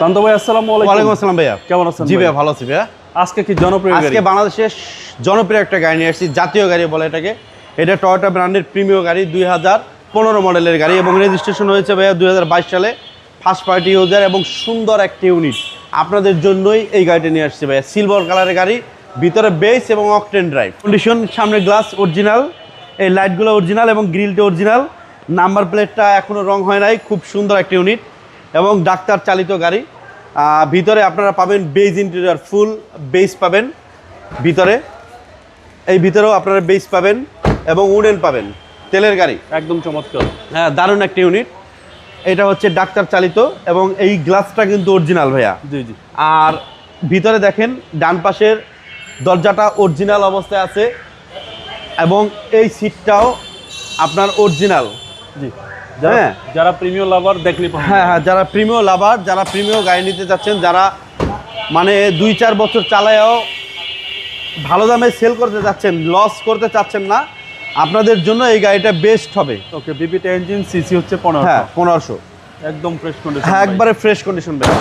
কান্ত ভাই আসসালামু ওয়ালাইকুম আলাইকুম আসসালাম ভাইয়া। কেমন আছেন জি ভাইয়া ভালো আছি ভাইয়া। আজকে কি জনপ্রিয় গাড়ি? আজকে বাংলাদেশের জনপ্রিয় একটা গাড়ি নিয়ে আসছি জাতীয় গাড়ি বলে এটাকে। এটা টয়োটা ব্র্যান্ডের প্রিমিয় গাড়ি দুই হাজার পনেরো মডেলের গাড়ি এবং রেজিস্ট্রেশন হয়েছে ভাইয়া দুই হাজার বাইশ সালে। ফার্স্ট পার্টি ইউজার এবং সুন্দর একটা ইউনিট আপনাদের জন্যই এই গাড়িটা নিয়ে আসছে ভাইয়া। সিলভার কালারের গাড়ি ভিতরে বেস এবং অকটেন ড্রাইভ কন্ডিশন সামনে গ্লাস অরিজিনাল এই লাইটগুলো অরিজিনাল এবং গ্রিলটা অরিজিনাল নাম্বার প্লেটটা এখনও রং হয় নাই খুব সুন্দর একটা ইউনিট এবং ডাক্তার চালিত গাড়ি। ভিতরে আপনারা পাবেন বেজ ইন্টেরিয়ার ফুল বেস পাবেন ভিতরে। এই ভিতরেও আপনারা বেস পাবেন এবং উডেন পাবেন তেলের গাড়ি। একদম চমৎকার। হ্যাঁ দারুণ একটা ইউনিট এটা হচ্ছে ডাক্তার চালিত এবং এই গ্লাসটা কিন্তু অরিজিনাল ভাইয়া। জি জি। আর ভিতরে দেখেন ডান পাশের দরজাটা অরিজিনাল অবস্থায় আছে এবং এই সিটটাও আপনার অরিজিনাল জি। হ্যাঁ। যারা প্রিমিয়াম লাভার দেখলে হ্যাঁ হ্যাঁ যারা প্রিমিয় লাভার যারা প্রিমিয় গাড়ি নিতে চাচ্ছেন যারা মানে দুই চার বছর চালায়ও ভালো দামে সেল করতে চাচ্ছেন লস করতে চাচ্ছেন না আপনাদের জন্য এই গাড়িটা বেস্ট হবে। ওকে বিবিটা ইঞ্জিন সিসি হচ্ছে পনেরো হ্যাঁ পনেরোশো। একদম ফ্রেশ কন্ডিশন হ্যাঁ একবারে ফ্রেশ কন্ডিশন ভাইয়া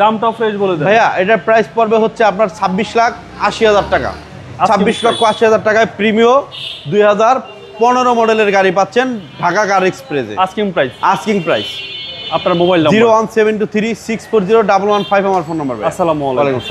দামটাও ফ্রেশ বলে দেন। ভাইয়া এটার প্রাইস পড়বে হচ্ছে আপনার ছাব্বিশ লাখ আশি হাজার টাকা। ছাব্বিশ লক্ষ আশি হাজার টাকায় প্রিমিয় দুই হাজার পনেরো মডেলের গাড়ি পাচ্ছেন ঢাকা কার এক্সপ্রেসে। আস্কিং প্রাইস আস্কিং প্রাইস আপনার mobile zero one seven two three six four zero double one five আমার ফোন নাম্বার আসসালামু আলাইকুম।